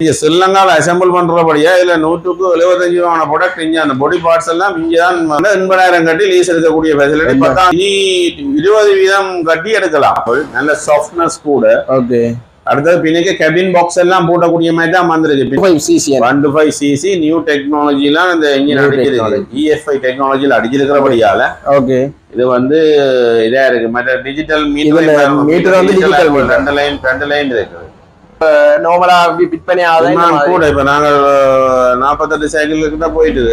இங்க ஸ்ரீலங்காவில் அசெம்பிள் பண்றபடியா இதுல நூற்றுக்கு எழுபத்தஞ்சு ரூபான ப்ராடக்ட் இங்க அந்த பொடி பார்ட்ஸ் எல்லாம் இங்க தான் வந்து எண்பதாயிரம் கட்டி லீஸ் எடுக்கக்கூடிய ஃபெசிலிட்டி. பார்த்தா இனி இருபது வீதம் கட்டி எடுக்கலாம். நல்ல சாஃப்ட்னஸ் கூட. ஓகே. அடுத்தது பின்னுக்கு கெபின் பாக்ஸ் எல்லாம் போட்டக்கூடிய மாதிரி தான் வந்திருக்கு. Five CC one two five CC new டெக்னாலஜிலாம் இந்த இன்ஜின் அடிச்சிருக்கு. இஎஃப்ஐ டெக்னாலஜியில் அடிச்சிருக்கிறபடியால. ஓகே. இது வந்து இதா இருக்கு மற்ற டிஜிட்டல் இதுல meter வந்து. ரெண்டு லைன் ரெண்டு லைன் இருக்குது நார்மலா விற்பனை டிமாண்ட் கூட இப்ப நாங்க நாற்பத்தெட்டு சைக்கிளுக்கு தான் போயிட்டு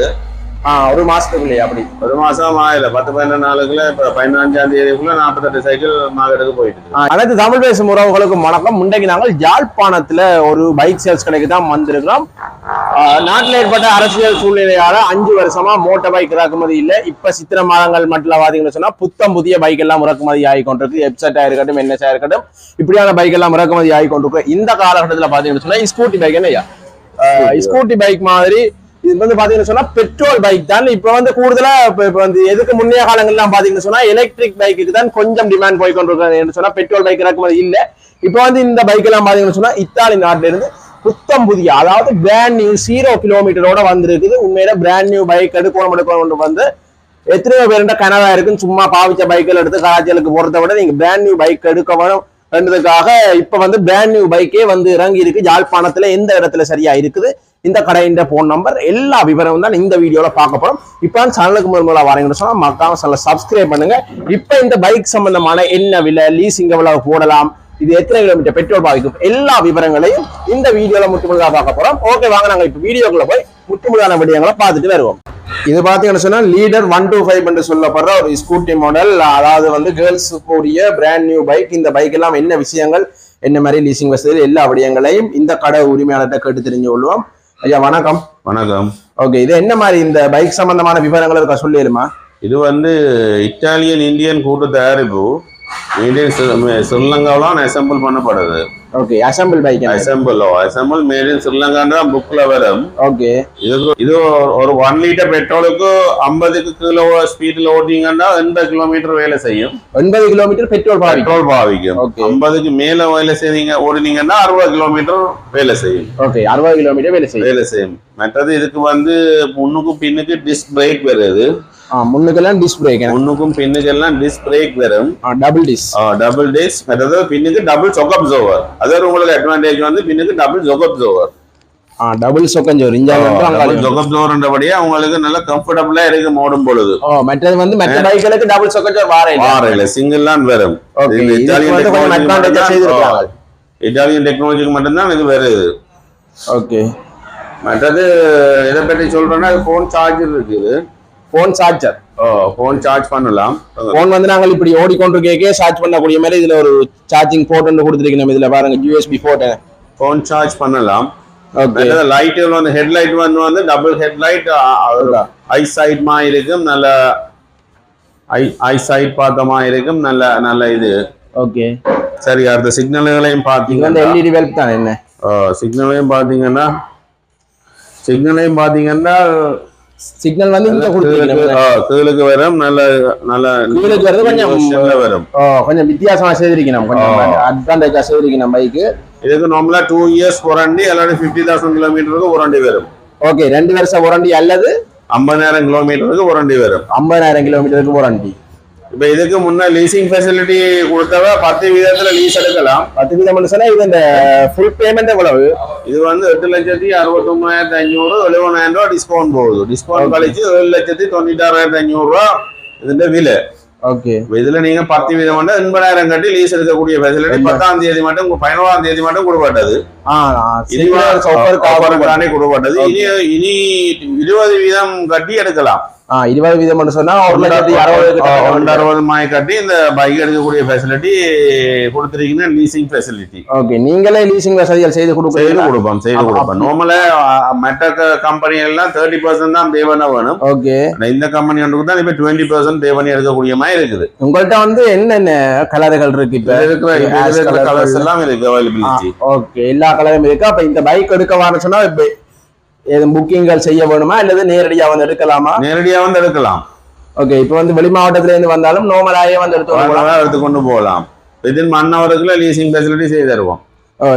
ஒரு மாசத்துக்குள்ளே அப்படி. ஒரு மாசம் ஆகல. பத்து பதினொன்று நாளுக்குள்ள இப்ப பதினஞ்சாம் தேதிக்குள்ள நாற்பத்தெட்டு சைக்கிள் மாகடுக்கு போயிட்டு அனைத்து தமிழ் பேசும் உறவுகளுக்கு வணக்கம். முன்றைக்கு நாங்கள் யாழ்ப்பாணத்துல ஒரு பைக் சேல்ஸ் கடைக்கு தான் வந்திருக்கிறோம். ஆஹ் நாட்டில் ஏற்பட்ட அரசியல் சூழ்நிலையால அஞ்சு வருஷமா மோட்டார் பைக் இறக்குமதி இல்லை. இப்ப சித்திர மாதங்கள் மட்டும் பாத்தீங்கன்னு சொன்னா புத்தம் புதிய பைக் எல்லாம் இறக்குமதி ஆகி கொண்டிருக்கு எப்செட்டா இருக்கட்டும் என்எஸ்ஆ இருக்கட்டும் இப்படியான பைக் எல்லாம் இறக்குமதி ஆகி கொண்டிருக்கு இந்த காலகட்டத்தில் பாத்தீங்கன்னு சொன்னா ஸ்கூட்டி பைக் என்னையா ஸ்கூட்டி பைக் மாதிரி இது வந்து பாத்தீங்கன்னு சொன்னா பெட்ரோல் பைக் தான். இப்ப வந்து கூடுதலா இப்ப வந்து எதுக்கு முன்னைய காலங்கள்லாம் பாத்தீங்கன்னு சொன்னா எலக்ட்ரிக் பைக்குக்கு தான் கொஞ்சம் டிமாண்ட் போய் கொண்டிருக்கிறது சொன்னா பெட்ரோல் பைக் இறக்குமதி இல்ல. இப்ப வந்து இந்த பைக் எல்லாம் பாத்தீங்கன்னு சொன்னா இத்தாலி நாட்டிலிருந்து புத்தம் புதிய. அதாவது பிராண்ட் நியூ ஜீரோ கிலோமீட்டரோட வந்திருக்குது. உண்மையில பிராண்ட் நியூ பைக் எடுக்கணும் எடுக்கணும் வந்து எத்தனையோ பேருண்ட கனவா இருக்குன்னு சும்மா பாவிச்ச பைக்கில் எடுத்து காய்ச்சலுக்கு போறதை விட நீங்க பிராண்ட் நியூ பைக் எடுக்க வேணும் என்றதுக்காக இப்ப வந்து பிராண்ட் நியூ பைக்கே வந்து இறங்கி இருக்கு யாழ்ப்பாணத்துல எந்த இடத்துல சரியா இருக்குது? இந்த கடையின் போன் நம்பர் எல்லா விவரமும் தான் இந்த வீடியோல பார்க்க போறோம். இப்ப சேனலுக்கு முதல் முதல்ல வரீங்கன்னு சொன்னா மக்காம சேனலை சப்ஸ்கிரைப் பண்ணுங்க. இப்ப இந்த பைக் சம்பந்தமான என்ன விலை லீசிங் எவ்வளவு போடலாம் இது எத்தனை கிலோமீட்டர் பெட்ரோல் பாதிக்கும் எல்லா விவரங்களையும் இந்த வீடியோல முற்றுமுழுதா பார்க்க போறோம். ஓகே வாங்க நாங்க இப்ப வீடியோக்குள்ள போய் முற்றுமுழுதான விடயங்களை பார்த்துட்டு வருவோம். இது பாத்தீங்கன்னு சொன்னா லீடர் ஒன் டூ ஃபைவ் என்று சொல்லப்படுற ஒரு ஸ்கூட்டி மாடல் அதாவது வந்து கேர்ள்ஸ் கூடிய பிராண்ட் நியூ பைக் இந்த பைக் எல்லாம் என்ன விஷயங்கள் என்ன மாதிரி லீசிங் வசதி எல்லா விடயங்களையும் இந்த கடை உரிமையாளர்கிட்ட கேட்டு தெரிஞ்சு கொள்வோம். ஐயா வணக்கம். வணக்கம். ஓகே இது என்ன மாதிரி இந்த பைக் சம்பந்தமான விவரங்கள் இருக்கா? சொல்லிடுமா? இது வந்து இத்தாலியன் இந்தியன் கூட்டு தயாரிப்பு. இந்தியன் ஸ்ரீலங்காவிலாம் அசெம்பிள் பண்ணப்படுது. Okay assemble bike assemble assemble made in ஸ்ரீலங்கான்ற புக்ல வரும். ஓகே இதுக்கு இது ஒரு- ஒன் லிட்டர் பெட்ரோலுக்கு ஐம்பதுக்கு கிலோ ஸ்பீட்ல ஓட்டிங்கன்னா எண்பது கிலோமீட்டர் வேலை செய்யும். ஒன்பது கிலோமீட்டர் பெட்ரோல் பெட்ரோல் பாவிக்கும். ஐம்பதுக்கு மேல வேலை செய்வீங்க ஓடுனீங்கன்னா அறுபது கிலோமீட்டர் வேலை செய்யும். ஓகே அறுபது கிலோமீட்டர் வேலை செய்யும். வேலை செய்யும். மற்றது இதுக்கு வந்து முன்னுக்கும் பின்னுக்கு டிஸ்க் பிரேக் வருது. முன்னுக்கெல்லாம் டிஸ்க் பிரேக் முன்னுக்கும் பின்னுக்கு எல்லாம் டிஸ்க் பிரேக் வரும் டபுள் டிஸ் டபுள் டேஸ் மற்றது பின்னுக்கு டபுள் சொக்கப் ஜோவர் அது உங்களுக்கு அட்வான்டேஜ் வந்து பின்னுக்கு டபுள் ஜோவர் ஆ டபுள் சொக்கஞ்சோர் ஜோர்ன்றபடியே அவங்களுக்கு நல்லா கம்ஃபர்டபுளா இருக்கு மோடும் பொழுது. மற்றது வந்து மற்ற பைக்களுக்கு டபுள் சொக்கஞ்சோர் வார வாரையில சிங்கிள் தான் வரும். இட்டாலியன் டெக்னாலஜிக்கு மட்டும்தான். இது வருது. ஓகே மற்றது இதை பற்றி சொல்றேன்னா ஃபோன் சார்ஜர் இருக்குது. போன் சார்ஜர் ஃபோன் சார்ஜ் பண்ணலாம். போன் வந்து நாங்கள் இப்படி ஓடிக்கொண்டிருக்கே சார்ஜ் பண்ணக்கூடிய மாதிரி இதுல ஒரு சார்ஜிங் போர்ட் வந்து கொடுத்துருக்கோம் இதுல பாருங்க யூஎஸ்பி போர்ட் ஃபோன் சார்ஜ் பண்ணலாம். ஓகே லைட் வந்து ஹெட்லைட் வந்து வந்து டபுள் ஹெட்லைட் ஐ சைட் மா இருக்கும் நல்ல ஐ ஐ சைட் பார்த்தமா இருக்கும் நல்ல நல்ல இது. ஓகே சரி அடுத்த சிக்னல்களையும் பார்த்தீங்கன்னா எல்இடி பல்ப் தான் என்ன? சிக்னலையும் பார்த்தீங்கன்னா சிக்னலையும் பார்த்தீங்கன்னா சிக்னல் வந்து இங்க ஆ, கீழுக்கு வரும் நல்ல நல்ல கீழுக்கு வருது கொஞ்சம் வரும். கொஞ்சம் வித்தியாசமா செய்திருக்கணும் கொஞ்சம் அட்வான்டேஜா செய்திருக்கணும் பைக்கு இதுக்கு. நார்மலா டூ இயர்ஸ் வாரண்டி இல்லாட்டி ஃபிஃப்டி தௌசண்ட் கிலோமீட்டருக்கு வாரண்டி வரும். ஓகே ரெண்டு வருஷம் வாரண்டி அல்லது ஐம்பதாயிரம் கிலோமீட்டருக்கு வாரண்டி வரும். ஐம்பதாயிரம் கிலோமீட்டருக்கு வாரண்டி இப்போ இதுக்கு முன்ன லீசிங் ஃபெசிலிட்டி கொடுத்தவ பத்து வீதத்துல லீஸ் எடுக்கலாம். பத்து வீதம் சொன்னா இது இந்த ஃபுல் பேமெண்ட் எவ்வளவு? இது வந்து எட்டு லட்சத்தி அறுபத்தொம்பதாயிரத்தி ஐநூறு எழுபதாயிரம் ரூபா டிஸ்கவுண்ட் போகுது. டிஸ்கவுண்ட் கழிச்சு ஏழு லட்சத்தி தொண்ணூத்தாறாயிரத்தி ஐநூறு ரூபா இதுന്റെ விலை. ஓகே இதுல நீங்க பத்து வீதம் மட்டும் எண்பதாயிரம் கட்டி லீஸ் எடுக்கக்கூடிய ஃபெசிலிட்டி பத்தாம் தேதி மட்டும் பதினோராம் தேதி மட்டும் கொடுப்பட்டது ஆ இனி இருபது வீதம் கட்டி எடுக்கலாம். இருபது வீதம் சொன்னா ஒரு லட்சத்தி அறுபது கிட்ட ஒன்று வரும். அறுபது மாய் கட்டி இந்த பைக் எடுக்கக்கூடிய ஃபெசிலிட்டி கொடுத்துருக்கீங்கன்னா லீசிங் ஃபெசிலிட்டி ஓகே நீங்களே லீசிங் வசதிகள் செய்து செய்து கொடுக்குறீங்களா கொடுப்போம் செய்து. கொடுப்போம். நார்மலா மற்ற கம்பெனி எல்லாம் தேர்ட்டி பர்சன்ட் தான் பே பண்ண வேணும். ஓகே இந்த கம்பெனி ஒன்றுக்கு தான் இப்ப டுவெண்ட்டி பர்சன்ட் பே பண்ணி எடுக்கக்கூடிய மாதிரி இருக்குது. உங்கள்ட்ட வந்து என்னென்ன கலர்கள் இருக்கு இப்ப? இருக்கிற கலர்ஸ் எல்லாம் இருக்கு அவைலபிலிட்டி ஓகே எல்லா கலரும் இருக்கு? அப்ப இந்த பைக் எடுக்க வரணும் சொன்னா எதுவும் புக்கிங்கள் செய்ய வேணுமா? அல்லது நேரடியா வந்து எடுக்கலாமா? நேரடியா வந்து எடுக்கலாம். ஓகே இப்போ வந்து வெளி மாவட்டத்துல இருந்து வந்தாலும் நோமலாயே வந்து எடுத்து. எடுத்து கொண்டு போகலாம். வித்தின் ஒன் ஹவருக்குள்ள லீசிங் ஃபெசிலிட்டி செய்து தருவோம்.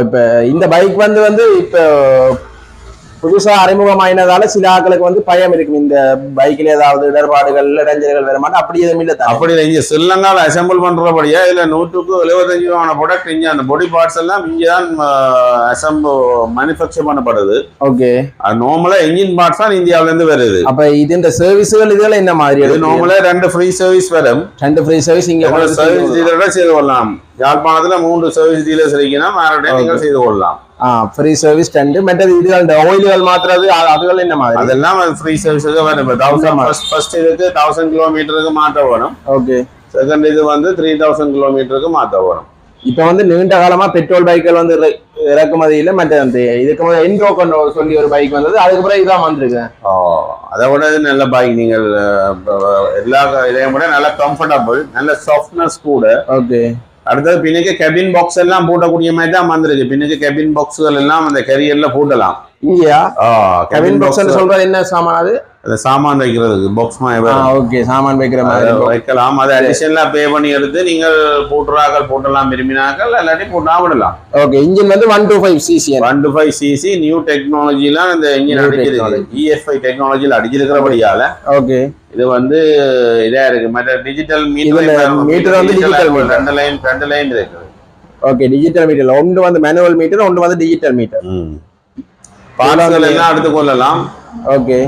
இப்ப இந்த பைக் வந்து வந்து இப்ப புதுசா அறிமுகமாயினதால சில ஆட்களுக்கு வந்து பயம் இருக்கும். இந்த பைக்ல ஏதாவது இடர்பாடுகள் இடைஞ்சல்கள் வர மாட்டோம் அப்படி எதுவும் இல்ல? அப்படி இல்லை, இங்க ஸ்ரீலங்காவில் அசெம்பிள் பண்றபடியா இதுல நூற்றுக்கு எழுபத்தஞ்சு ரூபான ப்ராடக்ட் இங்க அந்த பாடி பார்ட்ஸ் எல்லாம் இங்க தான் அசம்பிள் மேனுஃபேக்சர் பண்ணப்படுது. ஓகே அது நார்மலா இன்ஜின் பார்ட்ஸ் தான் இந்தியாவுல இருந்து வருது. அப்ப இது இந்த சர்வீஸ்கள் இதெல்லாம் என்ன மாதிரி இது இருக்கு? நார்மலா ரெண்டு ஃப்ரீ சர்வீஸ் வரும். ரெண்டு ஃப்ரீ சர்வீஸ் இங்க சர்வீஸ் டீலரோட செய்து கொள்ளலாம். யாழ்ப்பாணத்துல மூன்று சர்வீஸ் டீலர்ஸ் இருக்கீங்கன்னா நீங்கள் செய்து கொள்ளலாம். ஆ ஃப்ரீ சர்வீஸ் அந்த ஆயில்கள் மாத்துறது அது- அதுகள் என்ன மாதிரி அதெல்லாம் ஃப்ரீ சர்வீஸுக்கு வரும் இப்போ தௌசண்ட் ஃபர்ஸ்ட் ஃபர்ஸ்ட் இதுக்கு தௌசண்ட் கிலோமீட்டருக்கு மாற்ற வரும் ஓகே செகண்ட் இது வந்து த்ரீ தௌசண்ட் கிலோமீட்டருக்கு மாற்ற வரும் இப்ப வந்து நீண்ட காலமா பெட்ரோல் பைக்கள் வந்து இற- இறக்குமதி இல்ல மற்ற அந்த இதுக்கு முதல்ல என்ட்ரோ கொண்டு சொல்லி ஒரு பைக் வந்தது அதுக்கு பிறகு இதான் வந்திருக்கு ஓ, அதை விட இது நல்ல பைக் நீங்கள் எல்லா இதையும் விட நல்ல கம்ஃபர்டபுள் நல்ல சாஃப்ட்னஸ் கூட ஓகே அடுத்தது பின்னுக்கு கெபின் பாக்ஸ் எல்லாம் பூட்டக்கூடிய மாதிரி தான் வந்திருக்கு. பின்னுக்கு கெபின் பாக்ஸ்கள் எல்லாம் அந்த கரியர்ல பூட்டலாம். இங்கயா? கெபின் பாக்ஸ் சொல்றது என்ன சாமான் அது? அந்த சாமான் வைக்கிறதுக்கு பாக்ஸ் ஓகே சாமான் வைக்கிற மாதிரி வைக்கலாம். அதை அடிஷனலா பே பண்ணி எடுத்து நீங்கள் போட்டுறாக்கள் போட்டலாம் விரும்பினாக்கள் இல்லாட்டி போட்டா விடலாம். ஓகே இன்ஜின் வந்து one two five CC one two five CC new டெக்னாலஜிலாம் இந்த இன்ஜின் அடிச்சிருக்கு இஎஸ்ஐ டெக்னாலஜியில் அடிச்சிருக்கிறபடியால. ஓகே இது வந்து இதா இருக்கு. மற்ற டிஜிட்டல் இதுல meter வந்து meter. ரெண்டு லைன் ரெண்டு லைன் இருக்கு. ஓகே டிஜிட்டல் மீட்டர் ஒன்று வந்து மேனுவல் மீட்டர் ஒன்று வந்து டிஜிட்டல் மீட்டர் பார்ட்ஸ்கள் எல்லாம் எடுத்துக்கொள்ளலாம் ஓகே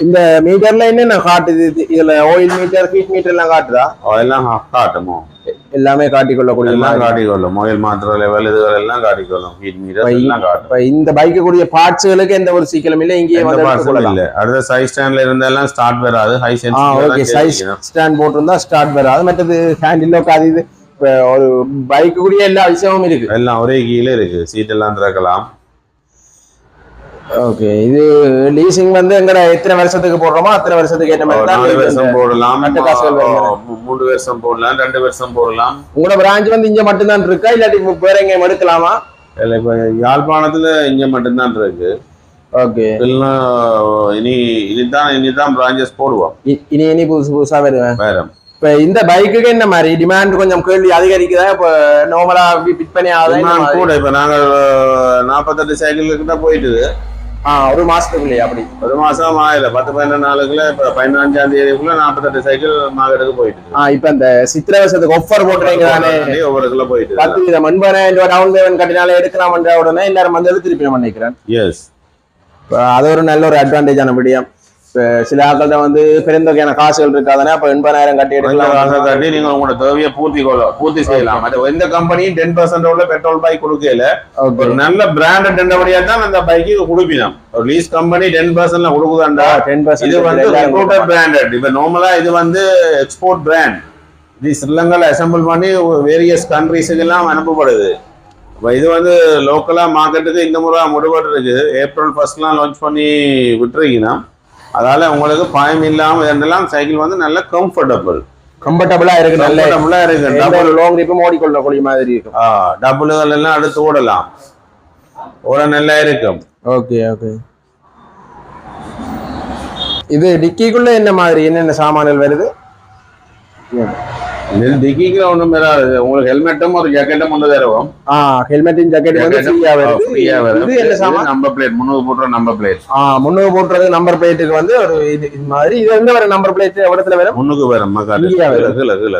இந்த மீட்டர்ல என்னென்ன காட்டுது. இது- இதுல ஆயில் மீட்டர் ஹீட் மீட்டர் எல்லாம் காட்டுதா? அதெல்லாம் காட்டுமோ? எல்லாமே காட்டிக் கொள்ளக்கூடிய எல்லாம் மாதிரி. காட்டிக்கொள்ளும். மொபைல் மாத்திர லெவல் இதுகள் எல்லாம் காட்டிக்கொள்ளும். ஹீட் மீட்டர் எல்லாம் காட்டும் இந்த பைக்கு கூடிய பார்ட்ஸ்களுக்கு எந்த ஒரு சீக்கிரம் இல்லை இங்கேயே வந்து இல்ல. அடுத்த சைஸ் ஸ்டாண்ட்ல இருந்தெல்லாம் ஸ்டார்ட் வராது. ஹை ஆ ஓகே சைஸ் சென்ஸ் ஸ்டாண்ட் போட்டிருந்தா ஸ்டார்ட் வராது. மற்றது ஹேண்டில் அது இது ஒரு பைக்கு கூடிய எல்லா விஷயமும் இருக்கு. எல்லாம் ஒரே கீழே இருக்கு. சீட் எல்லாம் திறக்கலாம். ஓகே இது லீசிங் வந்து எங்கட எத்தனை வருஷத்துக்கு போடுறோமோ அத்தனை வருஷத்துக்கு ஏற்ற மாதிரி நாலு வருஷம் போடலாம். மூணு வருஷம் போடலாம் ரெண்டு வருஷம் போடலாம். உங்களோட பிரான்ச் வந்து இங்க மட்டும்தான் இருக்கா? இல்லாட்டி வேற எங்கேயும் எடுக்கலாமா? இல்ல இப்ப யாழ்ப்பாணத்துல இங்க மட்டும்தான் இருக்கு. ஓகே. இல்லைன்னா இனி இனிதான் இனிதான் பிரான்ச்சஸ் போடுவோம். இனி இனி புதுசு புதுசா வருவேன். வேற இப்ப இந்த பைக்குக்கு என்ன மாதிரி? டிமாண்ட் கொஞ்சம் கேள்வி அதிகரிக்குதா? இப்ப நார்மலா விற்பனை ஆகுதா? கூட இப்ப நாங்க நாற்பத்தெட்டு சைக்கிள் கிட்ட போயிட்டு ஆ ஒரு மாசத்துக்குள்ளேயே அப்படி. ஒரு மாசம் ஆயில பத்து பதினொன்று நாளுக்குள்ள இப்ப பதினஞ்சாம் தேதிக்குள்ள நாற்பத்தெட்டு சைக்கிள் மாகட்டுக்கு போயிட்டு ஆ இப்ப இந்த சித்திரை வருஷத்துக்கு ஒஃபர் தானே? ஒவ்வொரு கிலோ போயிட்டு பத்து விதம் எண்பதாயிரம் ரூபாய் டவுன் பேமெண்ட் கட்டினாலே எடுக்கலாம்ன்ற உடனே எல்லாரும் வந்து திருப்பி நான் நினைக்கிறேன் எஸ் அது ஒரு நல்ல ஒரு அட்வான்டேஜான விடயம். இப்ப சில ஆட்கள்ட்ட வந்து பெருந்தொகையான காசுகள் இருக்காதானே அப்ப எண்பதாயிரம் கட்டி எடுக்கலாம். காசை கட்டி நீங்க உங்களோட தேவையை பூர்த்தி பூர்த்தி செய்யலாம். மற்ற எந்த கம்பெனியும் டென் பர்சன்ட் உள்ள பெட்ரோல் பைக் கொடுக்கல. ஒரு நல்ல பிராண்டட் என்றபடியா தான் அந்த பைக்கு கொடுப்பினோம். ஒரு லீஸ் கம்பெனி டென் பர்சன்ட்ல கொடுக்குதாண்டா? டென் இது வந்து பர்சன்ட் ரெப்யூட்டட் பிராண்டட் இப்ப நார்மலா இது வந்து எக்ஸ்போர்ட் பிராண்ட் இது ஸ்ரீலங்கால அசெம்பிள் பண்ணி வேரியஸ் கண்ட்ரீஸுக்கு எல்லாம் அனுப்பப்படுது. இது வந்து லோக்கலா மார்க்கெட்டுக்கு இந்த முறை இருக்கு ஏப்ரல் ஃபர்ஸ்ட்லாம் லான்ச் பண்ணி விட்டுருக்கீங்கன்னா அதால உங்களுக்கு பயம் இல்லாம இதெல்லாம் சைக்கிள் வந்து நல்ல கம்ஃபர்டபுள் கம்ஃபர்டபுளா இருக்கு நல்ல கம்ஃபர்டபுளா இருக்கு. டபுள் ஒரு லாங் ட்ரிப்பும் ஓடிக்கொள்ளக்கூடிய மாதிரி இருக்கும். டபுள்கள் எல்லாம் அடுத்து ஓடலாம். ஓட நல்லா இருக்கும். ஓகே ஓகே இது டிக்கிக்குள்ள என்ன மாதிரி என்னென்ன சாமான்கள் வருது? டிக்கிக்கு ஒண்ணும் வராது உங்களுக்கு ஹெல்மெட்டின் ஜாக்கெட் வந்து ஃப்ரீயா வருது ஃப்ரீயா வரும் இது என்ன நம்பர் பிளேட் முன்னூறு போட்டுற நம்பர் பிளேட் ஆ முன்னூறு போட்டுறது நம்பர் பிளேட்டுக்கு வந்து ஒரு இது மாதிரி இது வந்து ஒரு நம்பர் பிளேட் இடத்துல வரும் முன்னுக்கு வரும் வரும்? கீழே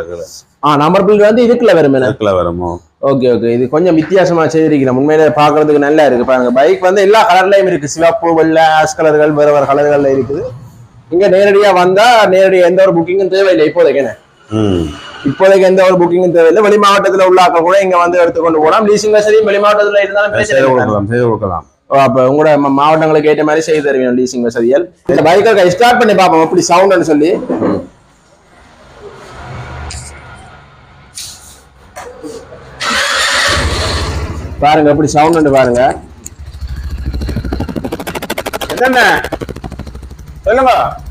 ஆ நம்பர் பிளேட் வந்து இதுக்குள்ள வரும் கீழே வருமோ ஓகே ஓகே இது கொஞ்சம் வித்தியாசமா செய்திருக்கிறேன் உண்மையிலே பார்க்கிறதுக்கு நல்லா இருக்கு பாருங்க பைக் வந்து எல்லா கலர்லயும் இருக்கு சிவப்பு வெள்ளை ஆஷ் கலர்கள் வேற வேற கலர்கள்ல இருக்குது இங்க நேரடியா வந்தா நேரடியா எந்த ஒரு புக்கிங்கும் தேவையில்லை இப்போதைக்கு இப்போதைக்கு எந்த ஒரு புக்கிங்கும் தேவையில்லை. வெளி மாவட்டத்துல உள்ள ஆட்கள் கூட இங்க வந்து எடுத்துக்கொண்டு போகலாம். லீசிங் வசதியும் வெளி மாவட்டத்துல இருந்தாலும் செய்து. கொடுக்கலாம் செய்து கொடுக்கலாம். அப்ப உங்களோட மாவட்டங்களுக்கு ஏற்ற மாதிரி செய்து தருவீங்க லீசிங் வசதிகள். இந்த பைக்கை ஸ்டார்ட் பண்ணி பார்ப்போம். எப்படி சவுண்ட்னு சொல்லி. பாருங்க எப்படி சவுண்ட் பாருங்க. என்னென்ன சொல்லுங்க பாருங்க எப்படி sound.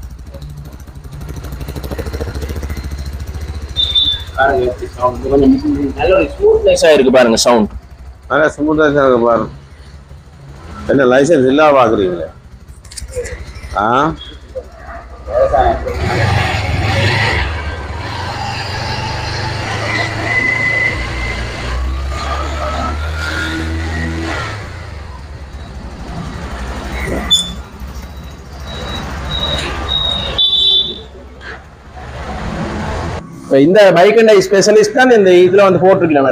கொஞ்சம் நல்ல ஒரு பாருங்க சவுண்ட் நல்லா ஸ்மூத்தா இருக்கு பாரு என்ன லைசன்ஸ் இல்லாம பாக்குறீங்களே? ஆ? இந்த பைக் அண்ட் ஸ்பெஷலிஸ்ட் தான் இந்த இதுல வந்து போட்டிருக்கலாம்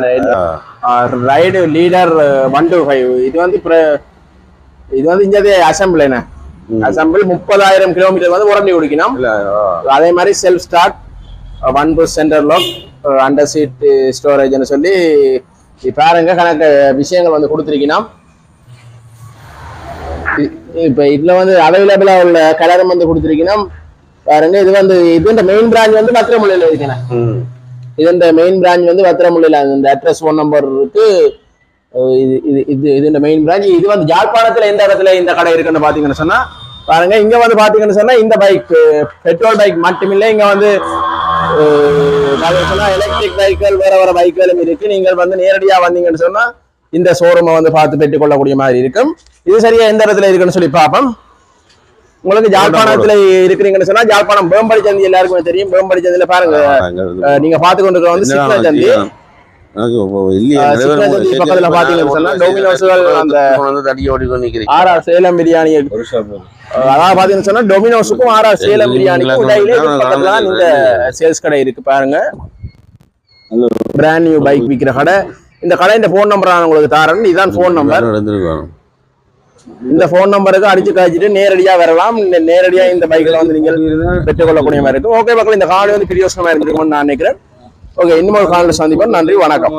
ride leader one two five இது வந்து இது வந்து இங்கே அசம்பிள் என்ன அசம்பிள் முப்பதாயிரம் கிலோமீட்டர் வந்து உடம்பி குடிக்கணும். அதே மாதிரி self start one push centre lock under seat ஸ்டோரேஜ்னு சொல்லி பாருங்க கணக்கு விஷயங்கள் வந்து கொடுத்துருக்கணும். இப்போ இதுல வந்து அவைலபிளா உள்ள கலரும் வந்து கொடுத்துருக்கணும். பாருங்க இது வந்து இது இந்த மெயின் பிரான்ச் வந்து பத்திரமுள்ளையில் இருக்கணும் ம். இது இந்த மெயின் பிரான்ச் வந்து பத்திரமுள்ளையில் இந்த அட்ரஸ் ஃபோன் நம்பர் இருக்கு. இது இது இது இது இந்த மெயின் பிரான்ச் இது வந்து யாழ்ப்பாணத்துல எந்த இடத்துல இந்த கடை இருக்குன்னு பாத்தீங்கன்னு சொன்னா பாருங்க இங்க வந்து பாத்தீங்கன்னு சொன்னா இந்த பைக் பெட்ரோல் பைக் மட்டுமில்லை இங்க வந்து எலக்ட்ரிக் பைக்குகள் வேற வேற பைக்குகளும் இருக்கு. நீங்கள் வந்து நேரடியா வந்தீங்கன்னு சொன்னா இந்த ஷோரூமை வந்து பார்த்து பெற்றுக்கொள்ளக்கூடிய மாதிரி இருக்கும். இது சரியா எந்த இடத்துல இருக்குன்னு சொல்லி பார்ப்போம். உங்களுக்கு ஜாழ்ப்பாணத்துல இருக்கிறீங்கன்னு சொன்னா ஜாழ்ப்பாணம் பேம்படி சந்தி எல்லாருக்குமே தெரியும். பேம்படி சந்தியில பாருங்க. நீங்க பாத்து கொண்டு வந்து சிக்னா சந்தி சேலம் பிரியாணி. அதாவது பாத்தீங்கன்னு சொன்னா டொமினோஸுக்கும் ஆரா சேலம் பிரியாணிக்கும் இடையிலே பக்கத்துல இந்த சேல்ஸ் கடை இருக்கு பாருங்க. பிராண்ட் நியூ பைக் விற்கிற கடை. இந்த கடை இந்த ஃபோன் நம்பர் நான் உங்களுக்கு தாரேன். இதுதான் ஃபோன் நம்பர் இந்த போன் நம்பருக்கு அடிச்சு காய்ச்சிட்டு நேரடியா வரலாம். நேரடியா இந்த பைக்ல வந்து நீங்கள் பெற்றுக்கொள்ளக்கூடிய மாதிரி இருக்கும். ஓகே மக்கள் இந்த காணொலி வந்து பிரியோசனமா இருந்திருக்கும்னு நான் நினைக்கிறேன். ஓகே இன்னும் ஒரு காலையில் சந்திப்போம். நன்றி வணக்கம்.